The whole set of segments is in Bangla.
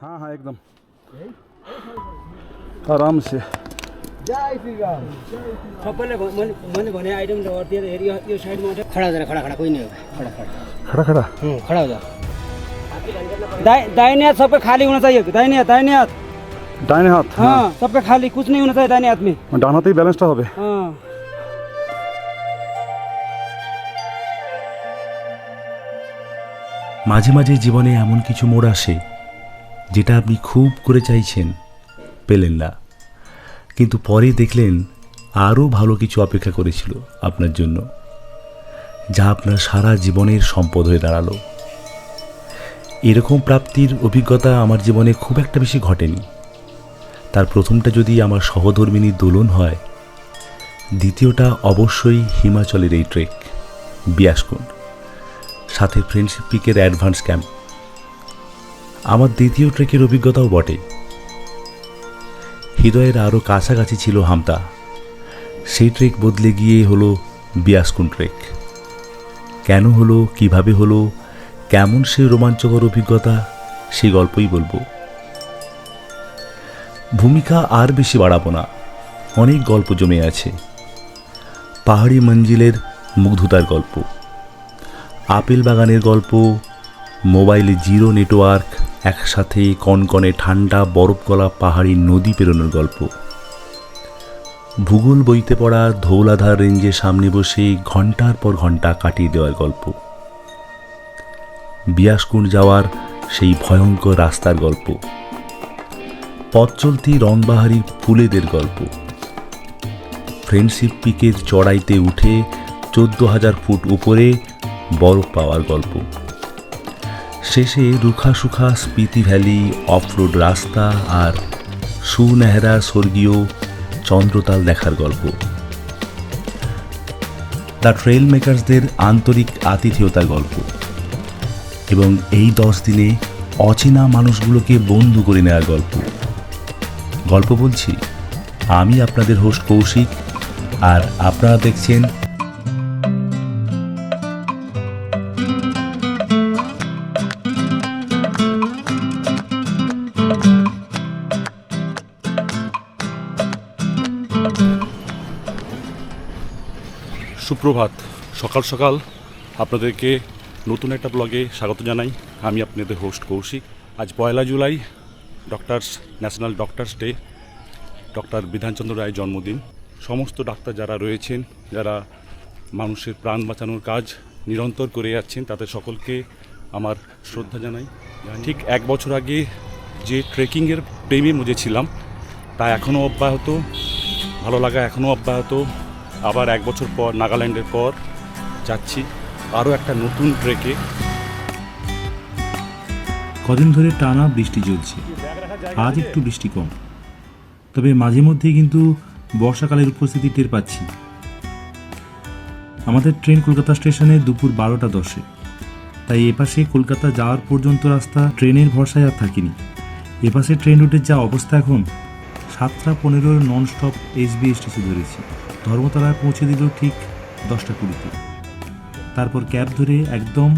हाँ हाँ एकदम आराम से सबैले भ- मैले मैले भने आइटम त अर्तिर हेरि यो- यो साइडमा उठ्यो खडा हुँदैन खडा खडा कोही नहीं होगा खडा खडा खड़ा खड़ा हम्म, खडा हो जा दाइ दाहिने हाथ सबै खाली होना चाहिए दाहिने हाथ दाहिने हाथ ডাইনে হাত हाँ सबै खाली कुछ नहीं होना चाहिए दाहिने हाथ में ডান হাতেই ব্যালেন্সটা হবে हाँ মাঝে মাঝে জীবনে এমন কিছু মোড় আসে যেটা আপনি খুব করে চাইছেন, পেলেন না। কিন্তু পরে দেখলেন আরও ভালো কিছু অপেক্ষা করেছিল আপনার জন্য, যা আপনার সারা জীবনের সম্পদ হয়ে দাঁড়াল। এরকম প্রাপ্তির অভিজ্ঞতা আমার জীবনে খুব একটা বেশি ঘটেনি। তার প্রথমটা যদি আমার সহধর্মিনী দোলন হয়, দ্বিতীয়টা অবশ্যই হিমাচলের এই ট্রেক বিয়াসকুণ্ড সাথে ফ্রেন্ডশিপ পিকের অ্যাডভান্স ক্যাম্প আমার দ্বিতীয় ট্রেকের অভিজ্ঞতাও বটে। হৃদয়ের আরও কাছাকাছি ছিল হামতা। সেই ট্রেক বদলে গিয়ে হলো বিয়াসকুন ট্রেক। কেন হলো, কীভাবে হলো, কেমন সে রোমাঞ্চকর অভিজ্ঞতা সেই গল্পই বলব। ভূমিকা আর বেশি বাড়াবো না, অনেক গল্প জমে আছে। পাহাড়ি মঞ্জিলের মুগ্ধতার গল্প, আপেল বাগানের গল্প, মোবাইলে জিরো নেটওয়ার্ক একসাথে কনকনে ঠান্ডা বরফ গলা পাহাড়ি নদী পেরোনোর গল্প। ভূগোল বইতে পড়া ধৌলাধার রেঞ্জের সামনে বসে ঘণ্টার পর ঘণ্টা কাটিয়ে দেওয়ার গল্প। বিয়াসকুণ্ড যাওয়ার সেই ভয়ঙ্কর রাস্তার গল্প। পথ চলতি রংবাহারি ফুলেদের গল্প। ফ্রেন্ডশিপ পিকের চড়াইতে উঠে চোদ্দ হাজার ফুট উপরে বরফ পাওয়ার গল্প। শেষে রুখা সুখা স্পিতি ভ্যালি, অফরোড রাস্তা আর সুনেহরা স্বর্গীয় চন্দ্রতাল দেখার গল্প। দ্য ট্রেল মেকার্সদের আন্তরিক আতিথেয়তার গল্প। এবং এই দশ দিনে অচেনা মানুষগুলোকে বন্ধু করে নেওয়ার গল্প। গল্প বলছি, আমি আপনাদের হোস্ট কৌশিক আর আপনারা দেখছেন সুপ্রভাত। সকাল সকাল আপনাদেরকে নতুন একটা ব্লগে স্বাগত জানাই। আমি আপনাদের হোস্ট কৌশিক। আজ পয়লা July doctors national doctors day doctor Bidhan Chandra রায়ের জন্মদিন। সমস্ত ডাক্তার যারা রয়েছেন, যারা মানুষের প্রাণ বাঁচানোর কাজ নিরন্তর করে যাচ্ছেন, তাদের সকলকে আমার শ্রদ্ধা জানাই। ঠিক এক বছর আগে যে ট্রেকিংয়ের প্রেমে মুজেছিলাম, তা এখনও অব্যাহত, ভালো লাগা এখনও অব্যাহত। আবার এক বছর পর নাগাল্যান্ডের পর যাচ্ছি আরও একটা নতুন ট্রেকে। কদিন ধরে টানা বৃষ্টি চলছে আজ একটু বৃষ্টি কম। তবে মাঝে মধ্যেই কিন্তু বর্ষাকালের উপস্থিতি টের পাচ্ছি। আমাদের ট্রেন কলকাতা স্টেশনে দুপুর বারোটা দশে। তাই এপাশে কলকাতা যাওয়ার পর্যন্ত রাস্তা ট্রেনের ভরসায় আর থাকিনি। এপাশে ট্রেন রুটের যা অবস্থা এখন সাতটা পনেরোর নন স্টপ এসবিএসটিসি ধরেছি। ধর্মতলায় পৌঁছে দিল ঠিক দশটা কুড়িতে। তারপর ক্যাব ধরে একদম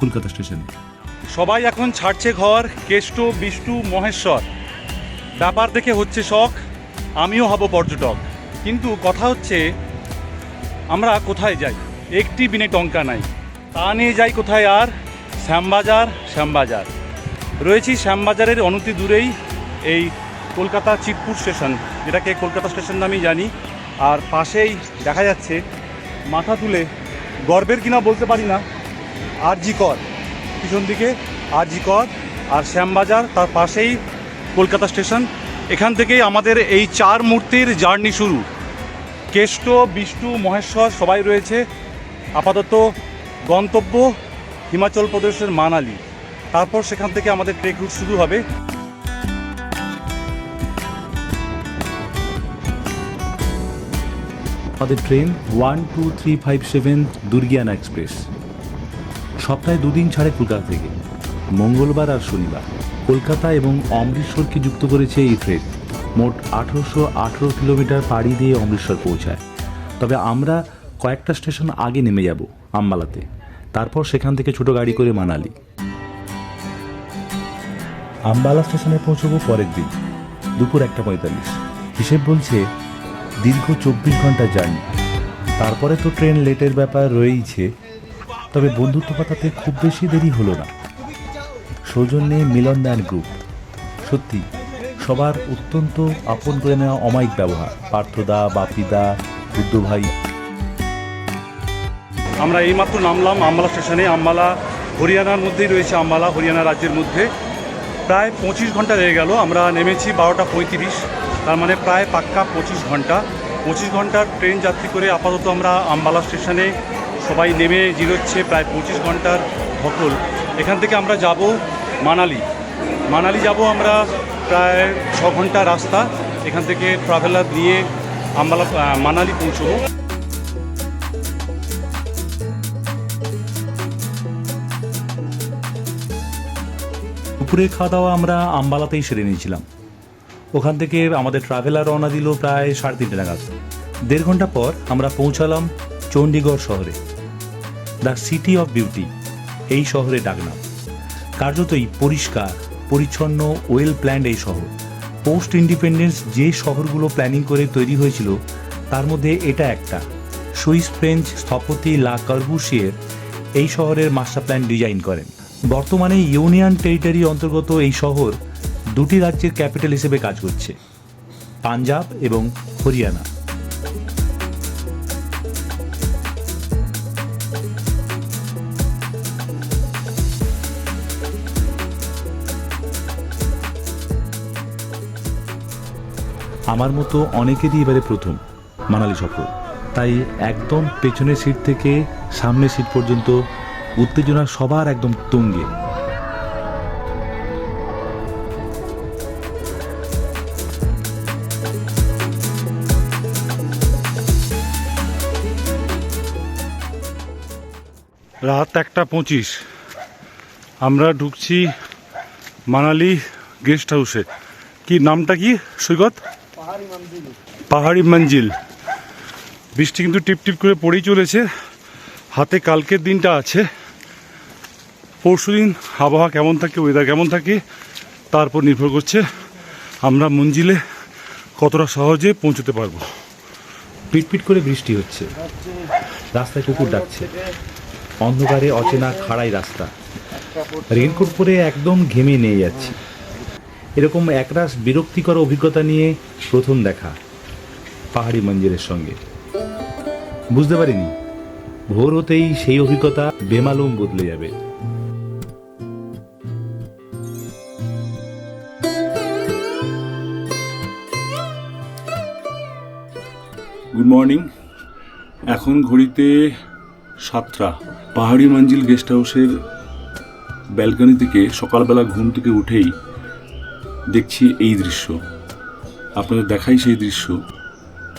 কলকাতা স্টেশনে। সবাই এখন ছাড়ছে ঘর, কেষ্ট, বিষ্টু, মহেশ্বর। ব্যাপার দেখে হচ্ছে শখ, আমিও হব পর্যটক। কিন্তু কথা হচ্ছে, আমরা কোথায় যাই? একটি বিনে টঙ্কা নাই। তা নিয়ে যাই কোথায় আর? শ্যামবাজার শ্যামবাজার। রয়েছি শ্যামবাজারের অনতি দূরেই, এই কলকাতা চিতপুর স্টেশন, যেটাকে কলকাতা স্টেশন নামেই জানি। আর পাশেই দেখা যাচ্ছে মাথা তুলে গর্বের কিনা বলতে পারি না আর জি কর। পিছন দিকে আর জি কর আর শ্যামবাজার, তার পাশেই কলকাতা স্টেশন। এখান থেকেই আমাদের এই চার মূর্তির জার্নি শুরু। কেষ্ট বিষ্ণু মহেশ্বর সবাই রয়েছে। আপাতত গন্তব্য হিমাচল প্রদেশের মানালি। তারপর সেখান থেকে আমাদের ট্রেক রুট শুরু হবে। আমাদের train one, two, three, five, seven, Durgiana express. সপ্তাহে দুদিন ছাড়ে কলকাতা থেকে। মঙ্গলবার আর শনিবার। কলকাতা এবং অমৃতসরকে যুক্ত করেছে এই ট্রেন। মোট আঠেরোশো আঠেরো কিলোমিটার পাড়ি দিয়ে অমৃতসর পৌঁছায়। তবে আমরা কয়েকটা স্টেশন আগে নেমে যাব, আম্বালাতে। তারপর সেখান থেকে ছোট গাড়ি করে মানালি। আম্বালা স্টেশনে পৌঁছবো পরের দিন, দুপুর একটা পঁয়তাল্লিশ। হিসেব বলছে দীর্ঘ চব্বিশ ঘণ্টা জার্নি। তারপরে তো ট্রেন লেটের ব্যাপার রয়েইছে, তবে বন্ধুত্ব পাতাতে খুব বেশি দেরি হলো না। সৌজন্যে মিলন দান গ্রুপ। সত্যি, সবার অত্যন্ত আপন করে নেওয়া অমায়িক ব্যবহার। পার্থদা, বাপিদা বুদ্ধ ভাই আমরা এইমাত্র নামলাম আম্বালা স্টেশনে। আম্বালা, হরিয়ানার মধ্যেই রয়েছে আম্বালা, হরিয়ানা রাজ্যের মধ্যে। প্রায় পঁচিশ ঘণ্টা লেগে গেল। আমরা নেমেছি বারোটা পঁয়ত্রিশ। তার মানে প্রায় পাক্কা পঁচিশ ঘণ্টা। পঁচিশ ঘণ্টার ট্রেন যাত্রী করে আপাতত আমরা আম্বালা স্টেশনে সবাই নেমে জিরোচ্ছে প্রায় পঁচিশ ঘণ্টার ধকল এখান থেকে আমরা যাব মানালি। মানালি যাব আমরা প্রায় ছ ঘণ্টা রাস্তা। এখান থেকে ট্রাভেলার নিয়ে আম্বালা মানালি পৌঁছবো। দুপুরে খাওয়া দাওয়া আমরা আম্বালাতেই সেরে নিয়েছিলাম। ওখান থেকে আমাদের ট্রাভেলার রওনা দিল প্রায় সাড়ে তিনটে নাগাদ। দেড় ঘণ্টা পর আমরা পৌঁছালাম চণ্ডীগড় শহরে। দ্য সিটি অফ বিউটি এই শহরে ডাকনাম। কার্যতই পরিষ্কার, পরিচ্ছন্ন ওয়েল প্ল্যান্ড এই শহর। পোস্ট ইন্ডিপেন্ডেন্স যে শহরগুলো প্ল্যানিং করে তৈরি হয়েছিল, তার মধ্যে এটা একটা। সুইস ফ্রেঞ্চ স্থপতি লা কার্বুসিয়ের এই শহরের মাস্টার প্ল্যান ডিজাইন করেন। বর্তমানে ইউনিয়ন টেরিটরি অন্তর্গত এই শহর দুটি রাজ্যের ক্যাপিটাল হিসেবে কাজ করছে, পাঞ্জাব এবং হরিয়ানা। আমার মতো অনেকেরই এবারে প্রথম মানালি সফর। তাই একদম পেছনের সিট থেকে সামনের সিট পর্যন্ত উত্তেজনা সবার একদম তুঙ্গে। রাত একটা পঁচিশ। আমরা ঢুকছি মানালি গেস্ট হাউসে। কি নামটা কি সৈকত? পাহাড়ি মঞ্জিল। বৃষ্টি কিন্তু টিপ টিপ করে পড়েই চলেছে। হাতে কালকের দিনটা আছে। পরশু দিন আবহাওয়া কেমন থাকে ওয়েদার কেমন থাকে তার উপর নির্ভর করছে। আমরা মঞ্জিলে কতটা সহজে পৌঁছতে পারব। পিটপিট করে বৃষ্টি হচ্ছে। রাস্তায় কুকুর ডাকছে। অন্ধকারে অচেনা খাড়াই রাস্তা। রেনকোট পরে একদম ঘেমে নিয়ে যাচ্ছি এরকম একরাশ বিরক্তিকর অভিজ্ঞতা নিয়ে প্রথম দেখা পাহাড়ি মঞ্জিরের সঙ্গে। বুঝতে পারিনি, ভোর হতেই সেই অভিজ্ঞতা বেমালুম বদলে যাবে। গুড মর্নিং এখন ঘড়িতে সাতটা। পাহাড়ি মঞ্জিল গেস্ট হাউসের ব্যালকনি থেকে সকালবেলা ঘুম থেকে উঠেই দেখছি এই দৃশ্য। আপনাদের দেখাই সেই দৃশ্য।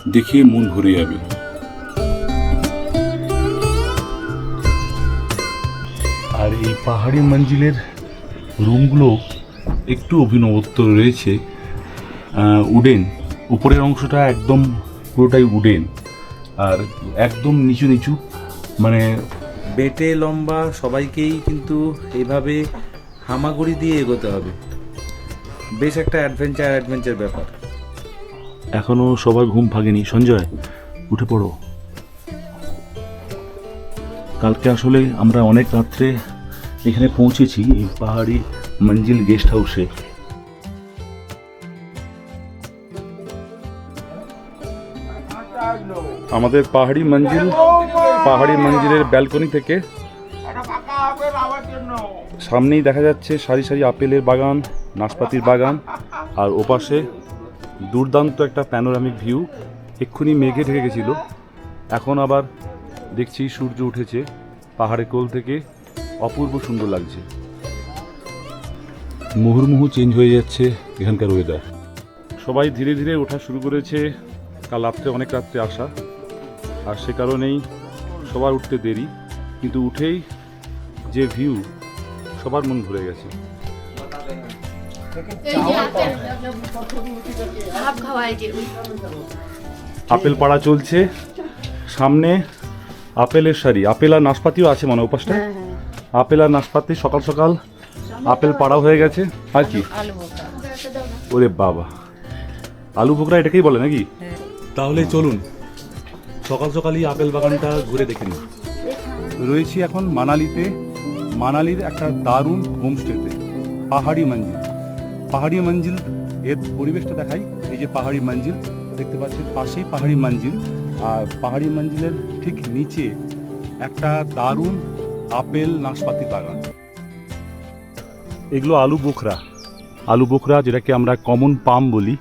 দেখে মন ভরে যাবে। আর এই পাহাড়ি মঞ্জিলের রুমগুলো একটু অভিনবত্ব রয়েছে। উডেন। উপরের অংশটা একদম পুরোটাই উডেন। আর একদম নিচু নিচু মানে বেটে লম্বা সবাইকেই কিন্তু এইভাবে হামাগুড়ি দিয়ে এগোতে হবে। বেশ একটা অ্যাডভেঞ্চার অ্যাডভেঞ্চার ব্যাপার। এখনও সবার ঘুম ভাগেনি সঞ্জয় উঠে পড়ো। কালকে আসলে আমরা অনেক রাত্রে এখানে পৌঁছেছি এই পাহাড়ি মঞ্জিল গেস্ট হাউসে আমাদের পাহাড়ি মঞ্জিল, পাহাড়ি মঞ্জিলের ব্যালকনি থেকে সামনেই দেখা যাচ্ছে সারি সারি আপেলের বাগান, নাশপাতির বাগান, আর ওপাশে দুর্দান্ত একটা প্যানোরামিক ভিউ এক্ষুনি মেঘে ঢেকে গেছিল। এখন আবার দেখছি সূর্য উঠেছে পাহাড়ের কোল থেকে। অপূর্ব সুন্দর লাগছে। মুহুর্মুহু চেঞ্জ হয়ে যাচ্ছে এখানকার ওয়েদার সবাই ধীরে ধীরে ওঠা শুরু করেছে। কাল রাত্রে অনেক রাত্রে আসা। আর সে কারণেই সবার উঠতে দেরি কিন্তু উঠেই যে ভিউ সবার মন ভরে গেছে। আপেল পাড়া চলছে। সামনে আপেলের শাড়ি আপেল আর নাশপাতিও আছে মানে উপাসটা আপেল আর নাশপাতি সকাল সকাল। আপেল পাড়া হয়ে গেছে। আর কি? ওরে বাবা। আলু বোকরা এটাকেই বলে নাকি? তাহলে চলুন। সকাল সকালই আপেল বাগানটা ঘুরে দেখে নিই রয়েছি এখন মানালিতে। মানালির একটা দারুণ হোমস্টেতে, পাহাড়ি মঞ্জিল। পাহাড়ি মঞ্জিল, এর পরিবেশটা দেখাই। এই যে পাহাড়ি মঞ্জিল, দেখতে পাচ্ছেন পাশেই পাহাড়ি মঞ্জিল। আর পাহাড়ি মঞ্জিলের ঠিক নিচে একটা দারুণ আপেল নাশপাতি বাগান। এগুলো আলু বোখরা। আলু বোখরা, যেটাকে আমরা কমন পাম বলি,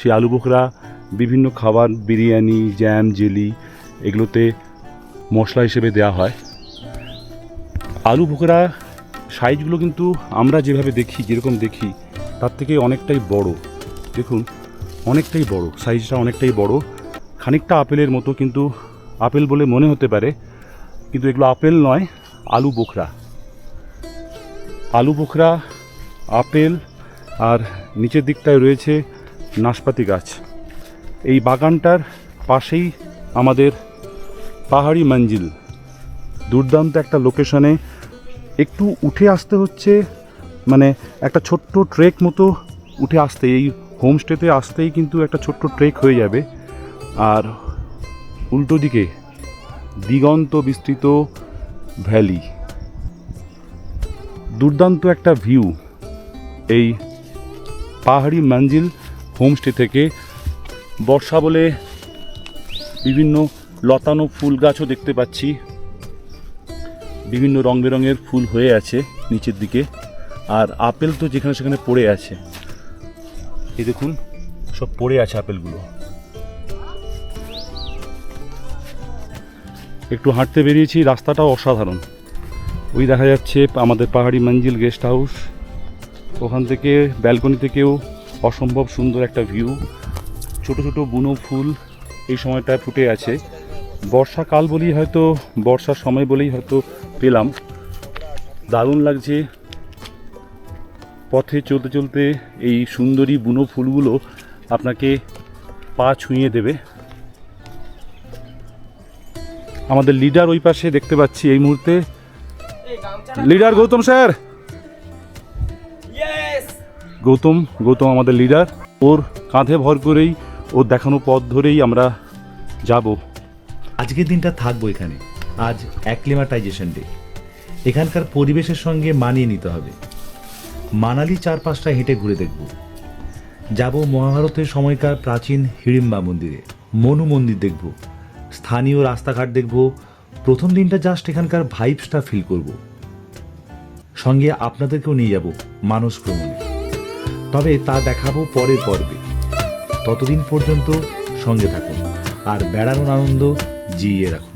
সেই আলু বোখরা বিভিন্ন খাবার, বিরিয়ানি জ্যাম জেলি এগুলোতে মশলা হিসেবে দেওয়া হয়। আলু বোখরা সাইজগুলো কিন্তু আমরা যেভাবে দেখি, যেরকম দেখি, তার থেকে অনেকটাই বড়। দেখুন, অনেকটাই বড়, সাইজটা অনেকটাই বড়। খানিকটা আপেলের মতো কিন্তু আপেল বলে মনে হতে পারে, কিন্তু এগুলো আপেল নয়, আলু বোখরা আলু বোখরা আপেল, আর নিচের দিকটায় রয়েছে নাশপাতি গাছ। এই বাগানটার পাশেই আমাদের পাহাড়ি মঞ্জিল। দুর্দান্ত একটা লোকেশনে একটু উঠে আসতে হচ্ছে মানে একটা ছোট্ট ট্রেক মতো উঠে আসতে, এই হোমস্টেতে আসতেই কিন্তু একটা ছোট্ট ট্রেক হয়ে যাবে। আর উল্টো দিকে দিগন্ত বিস্তৃত ভ্যালি দুর্দান্ত একটা ভিউ এই পাহাড়ি মঞ্জিল হোমস্টে থেকে বর্ষা বলে বিভিন্ন লতানো ফুল গাছও দেখতে পাচ্ছি। বিভিন্ন রং বেরঙের ফুল হয়ে আছে নিচের দিকে। আর আপেল তো যেখানে সেখানে পড়ে আছে। এই দেখুন, সব পড়ে আছে আপেলগুলো। একটু হাঁটতে বেরিয়েছি, রাস্তাটাও অসাধারণ। ওই দেখা যাচ্ছে আমাদের পাহাড়ি মঞ্জিল গেস্ট হাউস। ওখান থেকে ব্যালকনি থেকেও অসম্ভব সুন্দর একটা ভিউ। ছোট ছোট বুনো ফুল এই সময়টায় ফুটে আছে। বর্ষাকাল বলেই হয়তো বর্ষার সময় বলেই হয়তো পেলাম। দারুণ লাগছে পথে চলতে চলতে এই সুন্দরী বুনো ফুলগুলো আপনাকে পা ছুঁয়ে দেবে। আমাদের লিডার ওই পাশে দেখতে পাচ্ছি এই মুহূর্তে। Leader Gautam sir! Gautam Gautam আমাদের লিডার। ওর কাঁধে ভর করেই ওর দেখানো পথ ধরেই আমরা যাব। আজকের দিনটা থাকব এখানে। আজ অ্যাক্লিমাটাইজেশন ডে এখানকার পরিবেশের সঙ্গে মানিয়ে নিতে হবে। মানালি চারপাশটা হেঁটে ঘুরে দেখব। যাব মহাভারতের সময়কার প্রাচীন হিড়িম্বা মন্দিরে। মনু মন্দির দেখব। স্থানীয় রাস্তাঘাট দেখব। প্রথম দিনটা জাস্ট এখানকার ভাইবসটা ফিল করব। সঙ্গে আপনাদেরকেও নিয়ে যাব মানস ভ্রমণে। তবে তা দেখাবো পরের পর্বে। ততদিন পর্যন্ত সঙ্গে থাকুন আর বেড়ানোর আনন্দ জিইয়ে রাখুন।